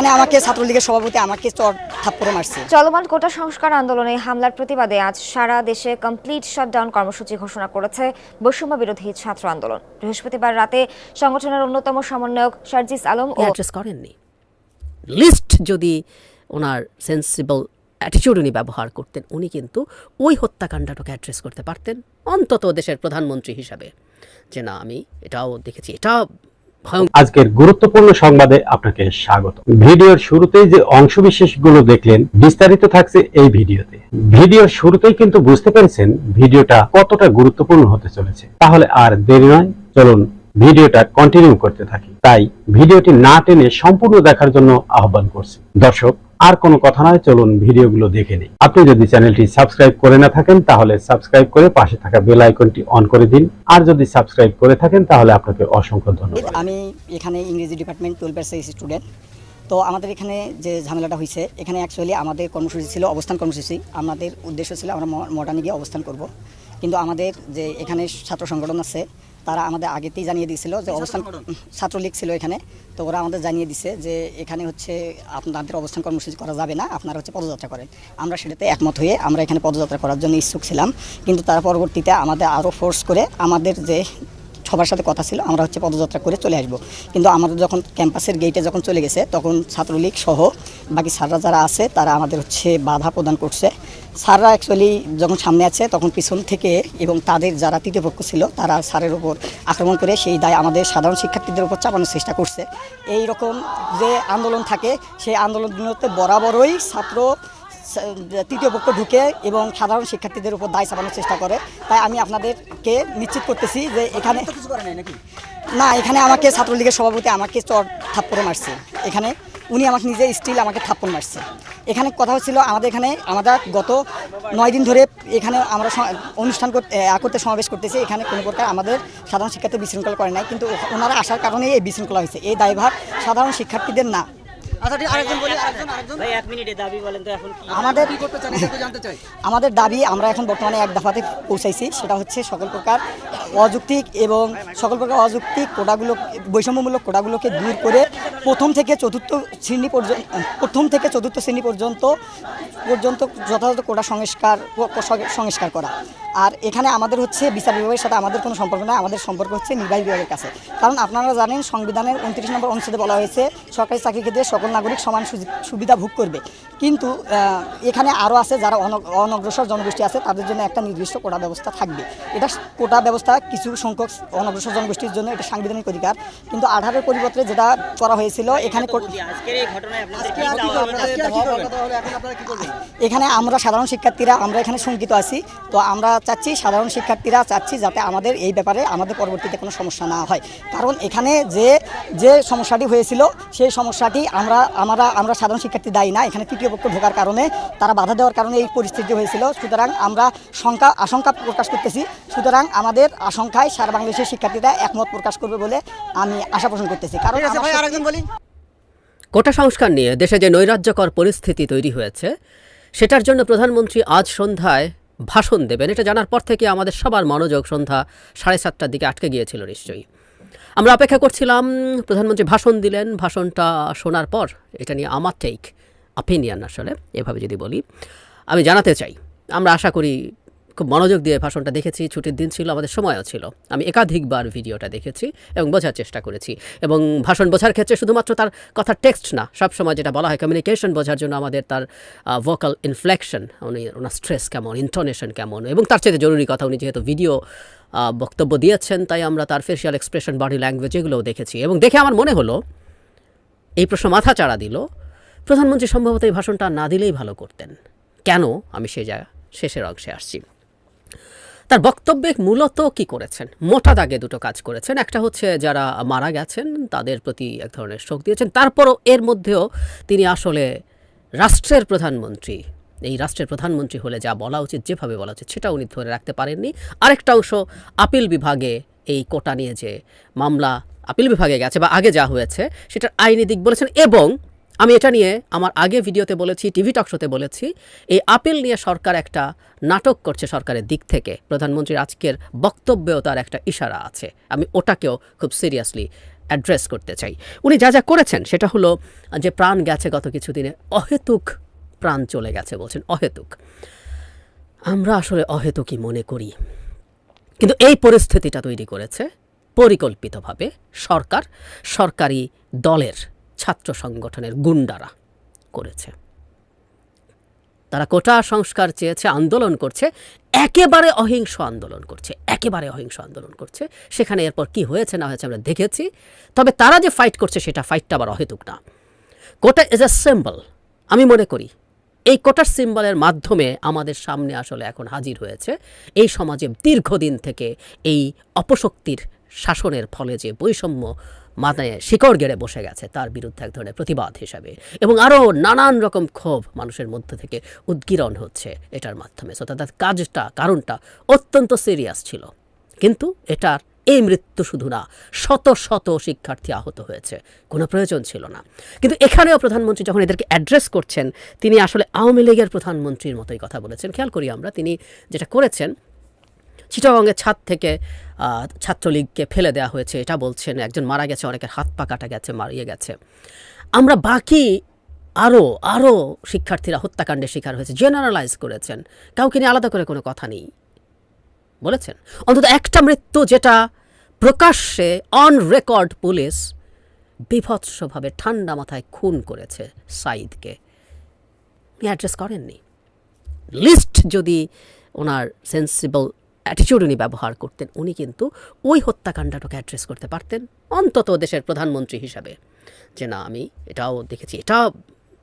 এখানে আমাকে ছাত্রলীগের সভাপতি আমাকে চর থাপ্পড়ে মারছে। চলমান কোটা সংস্কার আন্দোলনে হামলার প্রতিবাদে আজ সারা দেশে কমপ্লিট শাটডাউন কর্মসূচি ঘোষণা করেছে বৈষম্য বিরোধী ছাত্র আন্দোলন। বৃহস্পতিবার রাতে সংগঠনের অন্যতম সমন্বয়ক শারজিস আলম অ্যাড্রেস করেননি। লিস্ট যদি ওনার সেন্সিবল অ্যাটিটিউড উনি ব্যবহার করতেন উনি কিন্তু ওই হত্যাকাণ্ডটাকে অ্যাড্রেস করতে পারতেন। অন্তত দেশের প্রধানমন্ত্রী হিসাবে। যে না আমি এটাও দেখেছি এটা আজকের গুরুত্বপূর্ণ সংবাদে আপনাকে স্বাগত। ভিডিওর শুরুতেই যে অংশবিশেষগুলো দেখলেন, বিস্তারিত থাকছে এই ভিডিওতে। ভিডিওর শুরুতেই কিন্তু বুঝতে পেরেছেন ভিডিওটা কতটা গুরুত্বপূর্ণ হতে চলেছে। তাহলে আর দেরি নয়, চলুন ভিডিওটা কন্টিনিউ করতে থাকি। তাই ভিডিওটি না টেনে সম্পূর্ণ দেখার জন্য আহ্বান করছি। দর্শক আর কোনো কথা নয়, চলুন ভিডিওগুলো দেখে নিই। আপনি যদি চ্যানেলটি সাবস্ক্রাইব করে না থাকেন, তাহলে সাবস্ক্রাইব করে পাশে থাকা বেল আইকনটি অন করে দিন। আর যদি সাবস্ক্রাইব করে থাকেন, তাহলে আপনাকে অসংখ্য ধন্যবাদ। আমি এখানে ইংরেজি ডিপার্টমেন্ট টুয়েলভ স্টুডেন্ট। তো আমাদের এখানে যে ঝামেলাটা হয়েছে, এখানে অ্যাকচুয়ালি আমাদের কর্মসূচি ছিল অবস্থান কর্মসূচি। আমাদের উদ্দেশ্য ছিল আমরা মডার্নে গিয়ে অবস্থান করব। কিন্তু আমাদের যে এখানে ছাত্র সংগঠন আছে তারা আমাদের আগেতেই জানিয়ে দিয়েছিল যে অবস্থান ছাত্রলীগ ছিল এখানে। তো ওরা আমাদের জানিয়ে দিছে যে এখানে হচ্ছে আপনাদের অবস্থান কর্মসূচি করা যাবে না আপনারা হচ্ছে পদযাত্রা করেন। আমরা সেটাতে একমত হয়ে আমরা এখানে পদযাত্রা করার জন্য ইচ্ছুক ছিলাম। কিন্তু তার পরবর্তীতে আমাদের আরও ফোর্স করে আমাদের যে সবার সাথে কথা ছিল আমরা হচ্ছে পদযাত্রা করে চলে আসব। কিন্তু আমাদের যখন ক্যাম্পাসের গেটে যখন চলে গেছে তখন ছাত্রলীগ সহ বাকি স্যাররা যারা আছে তারা আমাদের হচ্ছে বাধা প্রদান করছে। স্যাররা অ্যাকচুয়ালি যখন সামনে আছে তখন পিছন থেকে এবং তাদের যারা তৃতীয় পক্ষ ছিল তারা স্যারের উপর আক্রমণ করে সেই দায় আমাদের সাধারণ শিক্ষার্থীদের উপর চাপানোর চেষ্টা করছে। এই রকম যে আন্দোলন থাকে সেই আন্দোলনগুলোতে বরাবরই ছাত্র তৃতীয় পক্ষ ঢুকে এবং সাধারণ শিক্ষার্থীদের উপর দায় চাপানোর চেষ্টা করে। তাই আমি আপনাদেরকে নিশ্চিত করতেছি যে এখানে না এখানে আমাকে ছাত্রলীগের সভাপতি আমাকে চর থাপ্পড়ে মারছে। এখানে উনি আমাকে নিজে স্টিল আমাকে থাপ্পন মারছে। এখানে কথা হচ্ছিল আমাদের এখানে আমরা গত নয় দিন ধরে এখানে আমরা অনুষ্ঠান করতে সমাবেশ করতেছি। এখানে কোনো প্রকার আমাদের সাধারণ শিক্ষার্থী বিশৃঙ্খলা করে নাই। কিন্তু ওনারা আসার কারণেই এই বিশৃঙ্খলা হয়েছে। এই দায়ভার সাধারণ শিক্ষার্থীদের না। ভাই এক মিনিটে দাবি বলেন তো এখন। কি আমাদের আমাদের দাবি আমরা এখন বর্তমানে এক দফাতে পৌঁছাইছি সেটা হচ্ছে সকল প্রকার অযৌক্তিক এবং সকল প্রকার অযৌক্তিক কোটাগুলো বৈষম্যমূলক কোটাগুলোকে দূর করে প্রথম থেকে চতুর্থ শ্রেণি পর্যন্ত প্রথম থেকে চতুর্থ শ্রেণি পর্যন্ত পর্যন্ত যথাযথ কোটা সংস্কার সংস্কার করা। আর এখানে আমাদের হচ্ছে বিচার বিভাগের সাথে আমাদের কোনো সম্পর্ক নয় আমাদের সম্পর্ক হচ্ছে নির্বাহী বিভাগের কাছে। কারণ আপনারা জানেন সংবিধানের উনত্রিশ নম্বর অনুচ্ছেদে বলা হয়েছে সরকারি চাকরি ক্ষেত্রে সকল নাগরিক সমান সুবিধা ভোগ করবে। কিন্তু আহ, এখানে আরও আছে যারা অনগ্রসর জনগোষ্ঠী আছে তাদের জন্য একটা নির্দিষ্ট কোটা ব্যবস্থা থাকবে। এটা কোটা ব্যবস্থা কিছু সংখ্যক অনগ্রসর জনগোষ্ঠীর জন্য এটা সাংবিধানিক অধিকার। কিন্তু আঠারোর পরিবর্তে যেটা করা হয়েছিল এখানে কো- বুঝি, আজকের এই ঘটনায় আপনাদের কি চাওয়া? এখানে আমরা সাধারণ শিক্ষার্থীরা আমরা এখানে শঙ্কিত আছি। তো আমরা চাচ্ছি সাধারণ শিক্ষার্থীরা চাচ্ছি যাতে আমাদের এই ব্যাপারে আমাদের পরবর্তীতে কোনো সমস্যা না হয়। কারণ এখানে যে যে সমস্যাটি হয়েছিল সেই সমস্যাটি আমরা আমরা আমরা সাধারণ শিক্ষার্থী দায়ী না এখানে তৃতীয় পক্ষ ঢোকার কারণে তারা বাধা দেওয়ার কারণে এই পরিস্থিতি হয়েছিল। সুতরাং আমরা শঙ্কা আশঙ্কা প্রকাশ করতেছি। সুতরাং আমাদের আশঙ্কায় সারা বাংলাদেশের শিক্ষার্থীরা একমত প্রকাশ করবে বলে আমি আশা পোষণ করতেছি। কারণ কোটা সংস্কার নিয়ে দেশে যে নৈরাজ্যকর পরিস্থিতি তৈরি হয়েছে সেটার জন্য প্রধানমন্ত্রী আজ সন্ধ্যায় ভাষণ দেবেন। এটা জানার পর থেকে আমাদের সবার মনোযোগ সন্ধ্যা সাড়ে সাতটার দিকে আটকে গিয়েছিল নিশ্চয়ই। আমরা অপেক্ষা করছিলাম, প্রধানমন্ত্রী ভাষণ দিলেন, ভাষণটা শোনার পর এটা নিয়ে আমার টেক অপিনিয়ন আসলে, এভাবে যদি বলি। আমি জানাতে চাই, আমরা আশা করি খুব মনোযোগ দিয়ে ভাষণটা দেখেছি, ছুটির দিন ছিল, আমাদের সময়ও ছিল। আমি একাধিকবার ভিডিওটা দেখেছি এবং বোঝার চেষ্টা করেছি। এবং ভাষণ বোঝার ক্ষেত্রে শুধুমাত্র তার কথার টেক্সট না সবসময় যেটা বলা হয় কমিউনিকেশন বোঝার জন্য আমাদের তার ভোকাল ইনফ্লেকশন উনি, ওনার স্ট্রেস কেমন ইন্টোনেশন কেমন, এবং তার চেয়ে জরুরি কথা উনি যেহেতু ভিডিও বক্তব্য দিয়েছেন, তাই আমরা তার ফেসিয়াল এক্সপ্রেশন বডি ল্যাঙ্গুয়েজ এগুলোও দেখেছি। এবং দেখে আমার মনে হলো, এই প্রশ্ন মাথা চাড়া দিল, প্রধানমন্ত্রী সম্ভবত এই ভাষণটা না দিলেই ভালো করতেন। কেন আমি সে জায়গা, শেষের অংশে আসছি। তার বক্তব্যে মূলত কি করেছেন? মোটা দাগে দুটো কাজ করেছেন। একটা হচ্ছে যারা মারা গেছেন, তাদের প্রতি এক ধরনের শোক দিয়েছেন। তারপরও এর মধ্যেও তিনি আসলে রাষ্ট্রের প্রধানমন্ত্রী। এই রাষ্ট্রের প্রধানমন্ত্রী হলে যা বলা উচিত, যেভাবে বলা উচিত সেটা উনি ধরে রাখতে পারেননি। আরেকটা অংশ আপিল বিভাগে এই কোটা নিয়ে যে মামলা আপিল বিভাগে গেছে বা আগে যা হয়েছে, সেটার আইনি দিক বলেছেন এবং আমি এটা নিয়ে আমার আগে ভিডিওতে বলেছি, টিভি টক শোতে বলেছি, এই আপিল নিয়ে সরকার একটা নাটক করছে সরকারের দিক থেকে। প্রধানমন্ত্রীর আজকের বক্তব্যেও তার একটা ইশারা আছে। আমি ওটাকেও খুব সিরিয়াসলি অ্যাড্রেস করতে চাই। উনি যা যা করেছেন, সেটা হলো যে প্রাণ গেছে গত কিছুদিনে, অহেতুক প্রাণ চলে গেছে বলছেন, অহেতুক। আমরা আসলে অহেতুকই মনে করি। কিন্তু এই পরিস্থিতিটা তৈরি করেছে পরিকল্পিতভাবে সরকার, সরকারি দলের ছাত্র সংগঠনের গুন্ডারা করেছে। তারা কোটা সংস্কার চেয়েছে, আন্দোলন করছে, একেবারে অহিংস আন্দোলন করছে, একেবারে অহিংস আন্দোলন করছে। সেখানে এরপর কি হয়েছে না হয়েছে আমরা দেখেছি। তবে তারা যে ফাইট করছে সেটা ফাইটটা আবার অহেতুক না। কোটা ইজ এ সিম্বল আমি মনে করি। এই কোটার সিম্বলের মাধ্যমে আমাদের সামনে আসলে এখন হাজির হয়েছে। এই সমাজে দীর্ঘদিন থেকে এই অপশক্তির শাসনের ফলে যে বৈষম্য মাথায় শিকড় গেড়ে বসে গেছে তার বিরুদ্ধে এক ধরনের প্রতিবাদ হিসাবে। এবং আরও নানান রকম ক্ষোভ মানুষের মধ্যে থেকে উদ্গীরণ হচ্ছে এটার মাধ্যমে। সো তাদের কাজটা, কারণটা অত্যন্ত সিরিয়াস ছিল। কিন্তু এটার এই মৃত্যু শুধু না, শত শত শিক্ষার্থী আহত হয়েছে। কোনো প্রয়োজন ছিল না। কিন্তু এখানেও প্রধানমন্ত্রী যখন এদেরকে অ্যাড্রেস করছেন, তিনি আসলে আওয়ামী লীগের প্রধানমন্ত্রীর মতোই কথা বলেছেন। খেয়াল করি আমরা, তিনি যেটা করেছেন চিটাগঙ্গের ছাদ থেকে ছাত্রলীগকে ফেলে দেওয়া হয়েছে, এটা বলছেন একজন মারা গেছে, অনেকের হাত পা কাটা গেছে, মারিয়ে গেছে। আমরা বাকি আরও আরও শিক্ষার্থীরা হত্যাকাণ্ডের শিকার হয়েছে জেনারেলাইজ করেছেন। কাউকে নিয়ে আলাদা করে কোনো কথা নেই। বলেছেন? অন্তত একটা মৃত্যু যেটা প্রকাশ্যে অন রেকর্ড পুলিশ বিভৎসভাবে ঠান্ডা মাথায় খুন করেছে সাইদকে অ্যাড্রেস করেননি। লিস্ট যদি ওনার সেন্সিবল অ্যাটিটিউড উনি ব্যবহার করতেন। উনি কিন্তু ওই হত্যাকাণ্ডটাকে অ্যাড্রেস করতে পারতেন, অন্তত দেশের প্রধানমন্ত্রী হিসাবে। যে না, আমি এটাও দেখেছি, এটা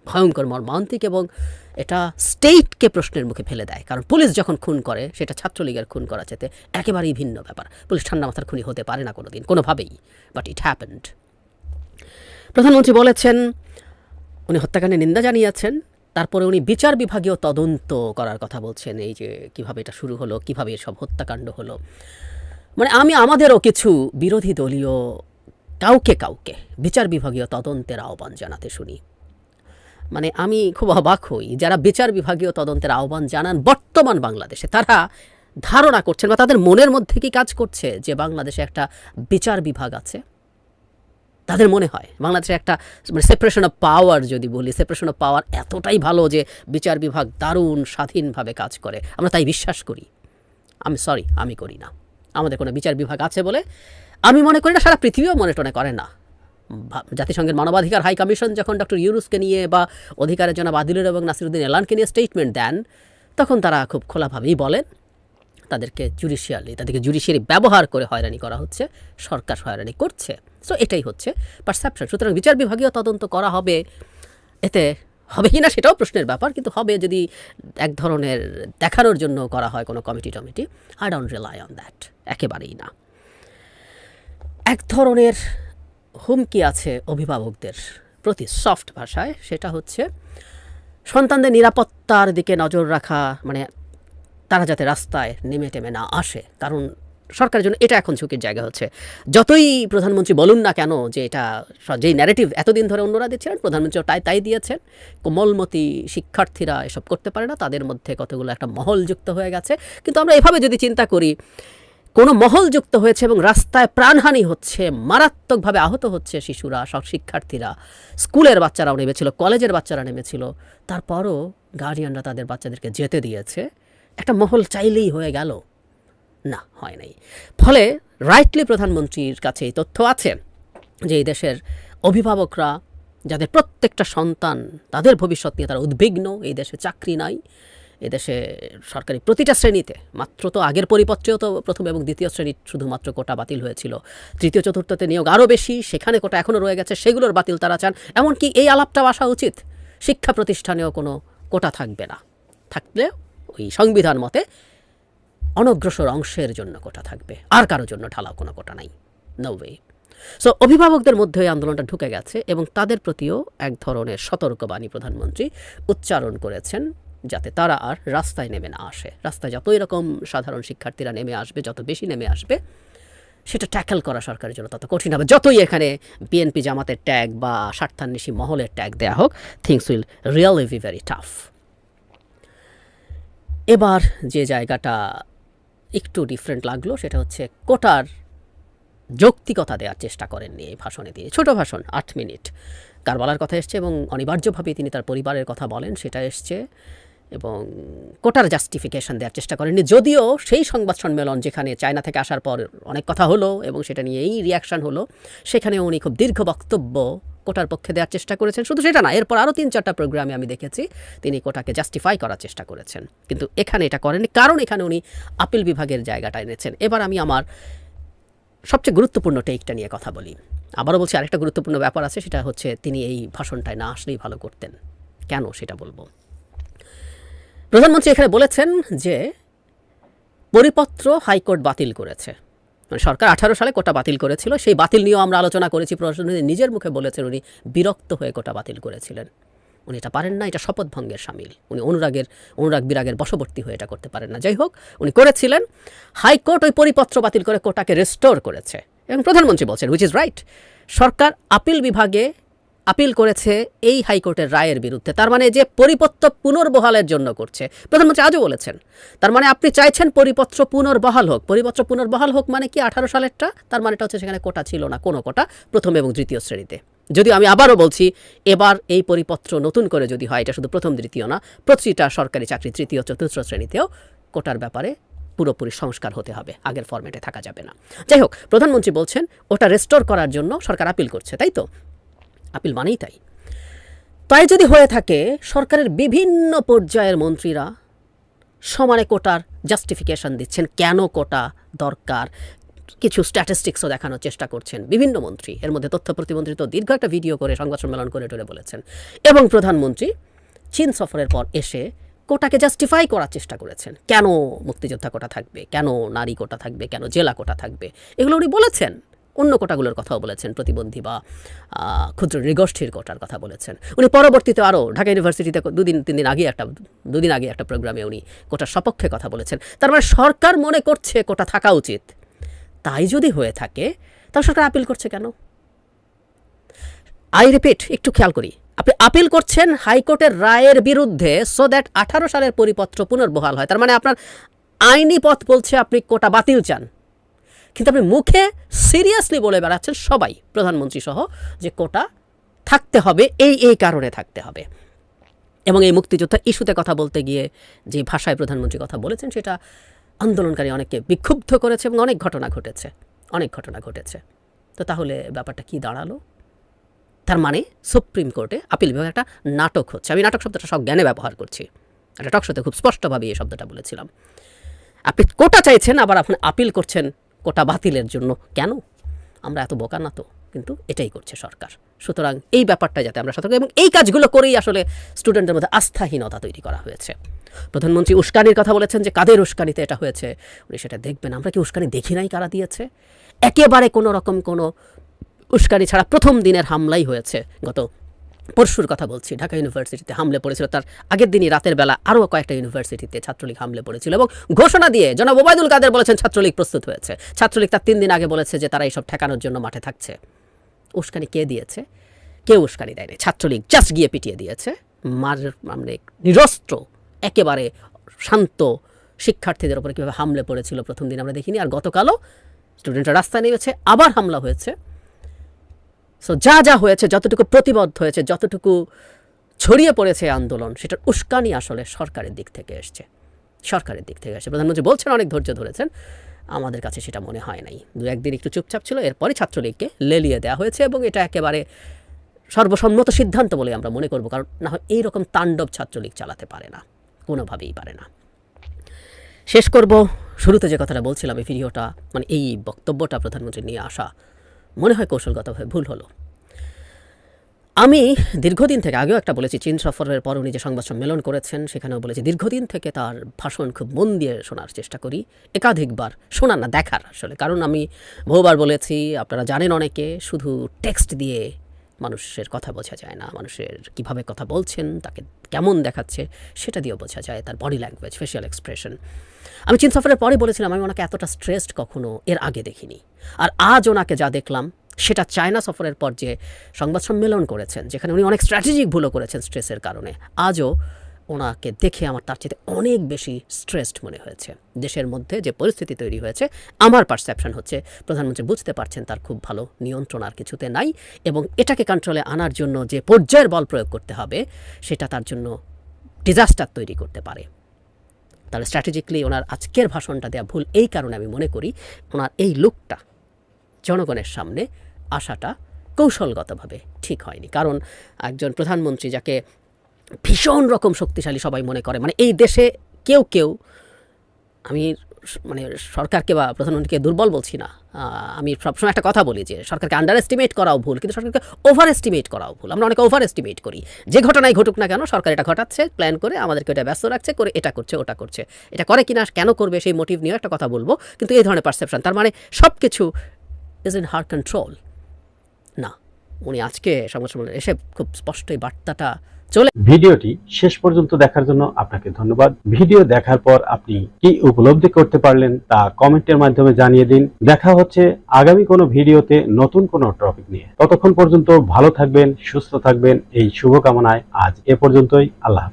ভয়ঙ্কর, মর্মান্তিক এবং এটা স্টেটকে প্রশ্নের মুখে ফেলে দেয়। কারণ পুলিশ যখন খুন করে, সেটা ছাত্রলীগের খুন করা যেতে একেবারেই ভিন্ন ব্যাপার। পুলিশ ঠান্ডা মাথার খুনি হতে পারে না কোনো দিন কোনোভাবেই বাট ইট হ্যাপেন্ড প্রধানমন্ত্রী বলেছেন, উনি হত্যাকাণ্ডে নিন্দা জানিয়েছেন তারপরে উনি বিচার বিভাগীয় তদন্ত করার কথা বলছেন, এই যে কীভাবে এটা শুরু হলো, কীভাবে এসব হত্যাকাণ্ড হলো। মানে আমি, আমাদেরও কিছু বিরোধী দলীয় কাউকে কাউকে বিচার বিভাগীয় তদন্তের আহ্বান জানাতে শুনি। মানে আমি খুব অবাক হই যারা বিচার বিভাগীয় তদন্তের আহ্বান জানান বর্তমান বাংলাদেশে। তারা ধারণা করছেন বা তাদের মনের মধ্যে কি কাজ করছে যে বাংলাদেশে একটা বিচার বিভাগ আছে? তাদের মনে হয়। বাংলাদেশে একটা মানে সেপারেশন অফ পাওয়ার যদি বলি সেপারেশন অফ পাওয়ার এতটাই ভালো যে বিচার বিভাগ দারুণ স্বাধীনভাবে কাজ করে। আমরা তাই বিশ্বাস করি। আমি সরি আমি করি না। আমাদের কোনো বিচার বিভাগ আছে বলে আমি মনে করি না, সারা পৃথিবীও মনে টনে করে না। জাতিসংঘের মানবাধিকার হাই কমিশন যখন ডক্টর ইউরুসকে নিয়ে বা অধিকারের জনাব আদিলুর এবং নাসিরুদ্দিন এলানকে নিয়ে স্টেটমেন্ট দেন, তখন তারা খুব খোলাভাবেই বলেন, তাদেরকে জুডিশিয়ালি তাদেরকে জুডিশিয়ারি ব্যবহার করে হয়রানি করা হচ্ছে, সরকার হয়রানি করছে। সো এটাই হচ্ছে পারসেপশন সুতরাং বিচার বিভাগীয় তদন্ত করা হবে। এতে হবে কি না সেটাও প্রশ্নের ব্যাপার, কিন্তু হবে যদি এক ধরনের দেখানোর জন্য করা হয় কোনো committee টমিটি। I don't rely on that একেবারেই না। এক ধরনের হুমকি আছে অভিভাবকদের প্রতি সফট ভাষায়, সেটা হচ্ছে সন্তানদের নিরাপত্তার দিকে নজর রাখা মানে তারা যাতে রাস্তায় নেমে টেমে না আসে। কারণ সরকারের জন্য এটা এখন ঝুঁকির জায়গা হচ্ছে। যতই প্রধানমন্ত্রী বলুন না কেন যে এটা যেই ন্যারেটিভ এতদিন ধরে অন্যরা দিচ্ছিলেন, প্রধানমন্ত্রীও তাই তাই দিয়েছেন, কোমলমতি শিক্ষার্থীরা এসব করতে পারে না, তাদের মধ্যে কতগুলো একটা মহল যুক্ত হয়ে গেছে। কিন্তু আমরা এভাবে যদি চিন্তা করি, কোনো মহল যুক্ত হয়েছে এবং রাস্তায় প্রাণহানি হচ্ছে, মারাত্মকভাবে আহত হচ্ছে শিশুরা সব শিক্ষার্থীরা, স্কুলের বাচ্চারাও নেমেছিল, কলেজের বাচ্চারা নেমেছিল, তারপরও গার্ডিয়ানরা তাদের বাচ্চাদেরকে যেতে দিয়েছে। একটা মহল চাইলেই হয়ে গেল। না, হয় নাই। ফলে রাইটলি প্রধানমন্ত্রীর কাছে এই তথ্য আছে যে এই দেশের অভিভাবকরা, যাদের প্রত্যেকটা সন্তান তাদের ভবিষ্যৎ নিয়ে তারা উদ্বিগ্ন, এই দেশে চাকরি নাই এদেশে সরকারি প্রতিটা শ্রেণীতে, মাত্র তো আগের পরিপত্রেও তো প্রথম এবং দ্বিতীয় শ্রেণির শুধুমাত্র কোটা বাতিল হয়েছিল। তৃতীয় চতুর্থতে নিয়োগ আরও বেশি, সেখানে কোটা এখনও রয়ে গেছে, সেগুলোর বাতিল তারা চান। এমনকি এই আলাপটাও আসা উচিত, শিক্ষা প্রতিষ্ঠানেও কোনো কোটা থাকবে না। থাকলে ওই সংবিধান মতে অনগ্রসর অংশের জন্য কোটা থাকবে। আর কারও জন্য ঢালাও কোনো কোটা নাই। নো ওয়ে সো অভিভাবকদের মধ্যে এই আন্দোলনটা ঢুকে গেছে এবং তাদের প্রতিও এক ধরনের সতর্কবাণী প্রধানমন্ত্রী উচ্চারণ করেছেন যাতে তারা আর রাস্তায় নেমে না আসে। রাস্তায় যতই রকম সাধারণ শিক্ষার্থীরা নেমে আসবে, যত বেশি নেমে আসবে, সেটা ট্যাকেল করা সরকারের জন্য তত কঠিন হবে। যতই এখানে বিএনপি জামাতের ট্যাগ বা স্বার্থান্বেষী মহলের ট্যাগ দেওয়া হোক things will really be very tough এবার যে জায়গাটা একটু ডিফারেন্ট লাগল, সেটা হচ্ছে কোটার যৌক্তিকতা দেওয়ার চেষ্টা করেননি এই ভাষণে তিনি। ছোট ভাষণ, আট মিনিট। কারবালার কথা এসছে এবং অনিবার্যভাবে তিনি তার পরিবারের কথা বলেন, সেটা এসছে এবং কোটার জাস্টিফিকেশন দেওয়ার চেষ্টা করেননি। যদিও সেই সংবাদ সম্মেলন যেখানে চায়না থেকে আসার পর অনেক কথা হলো এবং সেটা নিয়ে এই রিয়াকশন হলো সেখানে উনি খুব দীর্ঘ বক্তব্য কোটার পক্ষে দেওয়ার চেষ্টা করেছেন। শুধু সেটা না, এরপর আরও তিন চারটা প্রোগ্রামে আমি দেখেছি তিনি কোটাকে জাস্টিফাই করার চেষ্টা করেছেন। কিন্তু এখানে এটা করেননি, কারণ এখানে উনি আপিল বিভাগের জায়গাটা এনেছেন। এবার আমি আমার সবচেয়ে গুরুত্বপূর্ণ টেকটা নিয়ে কথা বলি। আবারও বলছি আরেকটা গুরুত্বপূর্ণ ব্যাপার আছে, সেটা হচ্ছে তিনি এই ভাষণটায় না আসলেই ভালো করতেন। কেন সেটা বলব? প্রধানমন্ত্রী এখানে বলেছেন যে, পরিপত্র হাইকোর্ট বাতিল করেছে। সরকার আঠারো সালে কোটা বাতিল করেছিল। সেই বাতিল নিয়েও আমরা আলোচনা করেছি। প্রধানমন্ত্রী নিজের মুখে বলেছেন উনি, বিরক্ত হয়ে কোটা বাতিল করেছিলেন। উনি এটা পারেন না, এটা শপথ ভঙ্গের সামিল। উনি অনুরাগের, অনুরাগ বিরাগের বশবর্তী হয়ে এটা করতে পারেন না। যাই হোক, উনি করেছিলেন। হাইকোর্ট ওই পরিপত্র বাতিল করে কোটাকে রেস্টোর করেছে। এবং প্রধানমন্ত্রী বলছেন উইচ ইজ রাইট সরকার, আপিল বিভাগে আপিল করেছে এই হাইকোর্টের রায়ের বিরুদ্ধে। তার মানে যে পরিপত্র পুনর্বহালের জন্য করছে। প্রধানমন্ত্রী আজও বলেছেন, তার মানে আপনি চাইছেন পরিপত্র পুনর্বহাল হোক। পরিপত্র পুনর্বহাল হোক মানে কি আঠারো সালেরটা? তার মানেটা হচ্ছে সেখানে কোটা ছিল না, কোনো কোটা, প্রথম এবং তৃতীয় শ্রেণীতে। যদিও আমি আবারও বলছি, এবার এই পরিপত্র নতুন করে যদি হয়, এটা শুধু প্রথম, দ্বিতীয় না, প্রতিটা সরকারি চাকরি তৃতীয়, চতুর্থ শ্রেণীতেও কোটার ব্যাপারে পুরোপুরি সংস্কার হতে হবে, আগের ফরম্যাটে থাকা যাবে না। যাই হোক, প্রধানমন্ত্রী বলছেন, ওটা রেস্টোর করার জন্য সরকার আপিল করছে, তাই তো? আপিল মানেই তাই। তাই যদি হয়ে থাকে, সরকারের বিভিন্ন পর্যায়ের মন্ত্রীরা সমানে কোটার জাস্টিফিকেশন দিচ্ছেন। কেন কোটা দরকার? কিছু স্ট্যাটিস্টিক্সও দেখানোর চেষ্টা করছেন বিভিন্ন মন্ত্রী। এর মধ্যে তথ্য প্রতিমন্ত্রী তো দীর্ঘ একটা ভিডিও করে সংবাদ সম্মেলন করে টরে বলেছেন। এবং প্রধানমন্ত্রী চীন সফরের পর এসে কোটাকে জাস্টিফাই করার চেষ্টা করেছেন। কেন মুক্তিযোদ্ধা কোটা থাকবে? কেন নারী কোটা থাকবে? কেন জেলা কোটা থাকবে? এগুলো উনি বলেছেন। অন্য কোটাগুলোর কথাও বলেছেন, প্রতিবন্ধী বা ক্ষুদ্র নৃগোষ্ঠীর কোটার কথা বলেছেন। উনি পরবর্তীতে আরও ঢাকা ইউনিভার্সিটিতে দুদিন, তিন দিন আগে একটা, দুদিন আগে একটা প্রোগ্রামে উনি কোটার সপক্ষে কথা বলেছেন। তার মানে সরকার মনে করছে কোটা থাকা উচিত। তাই যদি হয়ে থাকে, তাহলে সরকার আপিল করছে কেন? আই রিপিট একটু খেয়াল করি। আপনি আপিল করছেন হাইকোর্টের রায়ের বিরুদ্ধে সো দ্যাট আঠারো সালের পরিপত্র পুনর্বহাল হয়। তার মানে আপনার আইনি পথ বলছে আপনি কোটা বাতিল চান। কিন্তু আপনি মুখে সিরিয়াসলি বলে বেড়াচ্ছেন সবাই প্রধানমন্ত্রী সহ যে কোটা থাকতে হবে, এই এই কারণে থাকতে হবে। এবং এই মুক্তিযোদ্ধা ইস্যুতে কথা বলতে গিয়ে যে ভাষায় প্রধানমন্ত্রী কথা বলেছেন, সেটা আন্দোলনকারী অনেককে বিক্ষুব্ধ করেছে এবং অনেক ঘটনা ঘটেছে, অনেক ঘটনা ঘটেছে। তো তাহলে ব্যাপারটা কি দাঁড়াল? তার মানে সুপ্রিম কোর্টে আপিল বিভাগে একটা নাটক হচ্ছে। আমি নাটক শব্দটা সব জ্ঞানে ব্যবহার করছি। একটা টকশোতে খুব স্পষ্টভাবে এই শব্দটা বলেছিলাম। আপনি কোটা চাইছেন, আবার আপনি আপিল করছেন কোটা বাতিলের জন্য। কেন? আমরা এত বোকা না তো, কিন্তু এটাই করছে সরকার। সুতরাং এই ব্যাপারটা যাতে আমরা সতর্ক, এবং এই কাজগুলো করেই আসলে স্টুডেন্টদের মধ্যে আস্থাহীনতা তৈরি করা হয়েছে। প্রধানমন্ত্রী উস্কানির কথা বলেছেন যে, কাদের উস্কানিতে এটা হয়েছে? উনি সেটা দেখবেন। আমরা কি উস্কানি দেখি নাই কারা দিয়েছে? একেবারে কোনো রকম কোনো উস্কানি ছাড়া প্রথম দিনের হামলাই হয়েছে গত পরশুর কথা বলছি। ঢাকা ইউনিভার্সিটিতে হামলে পড়েছিল তার আগের দিনই রাতের বেলা আরও কয়েকটা ইউনিভার্সিটিতে ছাত্রলীগ হামলে পড়েছিল এবং ঘোষণা দিয়ে জনাব ওবায়দুল কাদের বলেছেন ছাত্রলীগ প্রস্তুত হয়েছে। ছাত্রলীগ তার তিন দিন আগে বলেছে যে তারা এইসব ঠেকানোর জন্য মাঠে থাকছে। উস্কানি কে দিয়েছে? কেউ উস্কানি দেয়নি। ছাত্রলীগ জাস্ট গিয়ে পিটিয়ে দিয়েছে। মার মানে নিরস্ত্র, একেবারে শান্ত শিক্ষার্থীদের উপরে কীভাবে হামলে পড়েছিল প্রথম দিন আমরা দেখিনি। আর গতকালও স্টুডেন্টরা রাস্তায় নেমেছে, আবার হামলা হয়েছে। সো যা যা হয়েছে, যতটুকু প্রতিবদ্ধ হয়েছে, যতটুকু ছড়িয়ে পড়েছে আন্দোলন, সেটার উস্কানি আসলে সরকারের দিক থেকে এসছে। সরকারের দিক থেকে এসছে। প্রধানমন্ত্রী বলছেন, অনেক ধৈর্য ধরেছেন। আমাদের কাছে সেটা মনে হয় নাই। দু একদিন একটু চুপচাপ ছিল এরপরে ছাত্রলীগকে লেলিয়ে দেওয়া হয়েছে এবং এটা একেবারে সর্বসম্মত সিদ্ধান্ত বলে আমরা মনে করব, কারণ না হয় এইরকম তাণ্ডব ছাত্রলীগ চালাতে পারে না, কোনোভাবেই পারে না। শেষ করব। শুরুতে যে কথাটা বলছিলাম, এই ভিডিওটা মানে এই বক্তব্যটা প্রধানমন্ত্রী নিয়ে আসা মনে হয় কৌশলগতভাবে ভুল হলো। আমি দীর্ঘদিন থেকে আগেও একটা বলেছি, চীন সফরের পর উনি যে সংবাদ সম্মেলন করেছেন, সেখানেও বলেছি, দীর্ঘদিন থেকে তার ভাষণ খুব মন দিয়ে শোনার চেষ্টা করি, একাধিকবার শোনার না, দেখার আসলে। কারণ আমি বহুবার বলেছি, আপনারা জানেন অনেকে, শুধু টেক্সট দিয়ে মানুষের কথা বোঝা যায় না, মানুষের কীভাবে কথা বলছেন, তাকে কেমন দেখাচ্ছে, সেটা দিয়েও বোঝা যায় তার বডি ল্যাঙ্গুয়েজ ফেশিয়াল এক্সপ্রেশন আমি চীন সফরের পরে বলেছিলাম, আমি ওনাকে এতটা স্ট্রেসড কখনো এর আগে দেখিনি। আর আজ ওনাকে যা দেখলাম, সেটা চায়না সফরের পর যে সংবাদ সম্মেলন করেছেন, যেখানে উনি অনেক স্ট্র্যাটেজিক ভুলও করেছেন স্ট্রেসের কারণে, আজও ওনাকে দেখে আমার তার চেয়ে অনেক বেশি স্ট্রেসড মনে হয়েছে। দেশের মধ্যে যে পরিস্থিতি তৈরি হয়েছে, আমার পারসেপশন হচ্ছে প্রধানমন্ত্রী বুঝতে পারছেন তার খুব ভালো নিয়ন্ত্রণ আর কিছুতে নাই এবং এটাকে কন্ট্রোলে আনার জন্য যে পর্যায়ের বল প্রয়োগ করতে হবে, সেটা তার জন্য ডিজাস্টার তৈরি করতে পারে। তাহলে স্ট্র্যাটেজিক্যালি ওনার আজকের ভাষণটা দেওয়া ভুল, এই কারণে আমি মনে করি ওনার এই লুকটা জনগণের সামনে আসাটা কৌশলগতভাবে ঠিক হয়নি। কারণ একজন প্রধানমন্ত্রী যাকে ভীষণ রকম শক্তিশালী সবাই মনে করে। মানে এই দেশে কেউ কেউ, আমি মানে সরকারকে বা প্রধানমন্ত্রীকে দুর্বল বলছি না আমি সবসময় একটা কথা বলি যে সরকারকে আন্ডার এস্টিমেট করাও ভুল, কিন্তু সরকারকে ওভার এস্টিমেট করাও ভুল। আমরা অনেকে ওভার এস্টিমেট করি। যে ঘটনাই ঘটুক না কেন, সরকার এটা ঘটাচ্ছে প্ল্যান করে আমাদেরকে এটা ব্যস্ত রাখছে, করে এটা করছে, ওটা করছে। এটা করে কিনা, কেন করবে, সেই মোটিভ নিয়ে একটা কথা বলব, কিন্তু এই ধরনের পারসেপশন তার মানে সব কিছু ইজ ইন হার কন্ট্রোল না, উনি আজকে সংবাদ এসে খুব স্পষ্টই বার্তাটা চলে ভিডিওটি শেষ পর্যন্ত দেখার জন্য আপনাকে ধন্যবাদ। ভিডিও দেখার পর আপনি কি উপলব্ধি করতে পারলেন তা কমেন্টের মাধ্যমে জানিয়ে দিন। দেখা হচ্ছে আগামী কোনো ভিডিওতে নতুন কোনো টপিক নিয়ে। ততক্ষণ পর্যন্ত ভালো থাকবেন, সুস্থ থাকবেন। এই শুভকামনায় আজ এ পর্যন্তই। আল্লাহ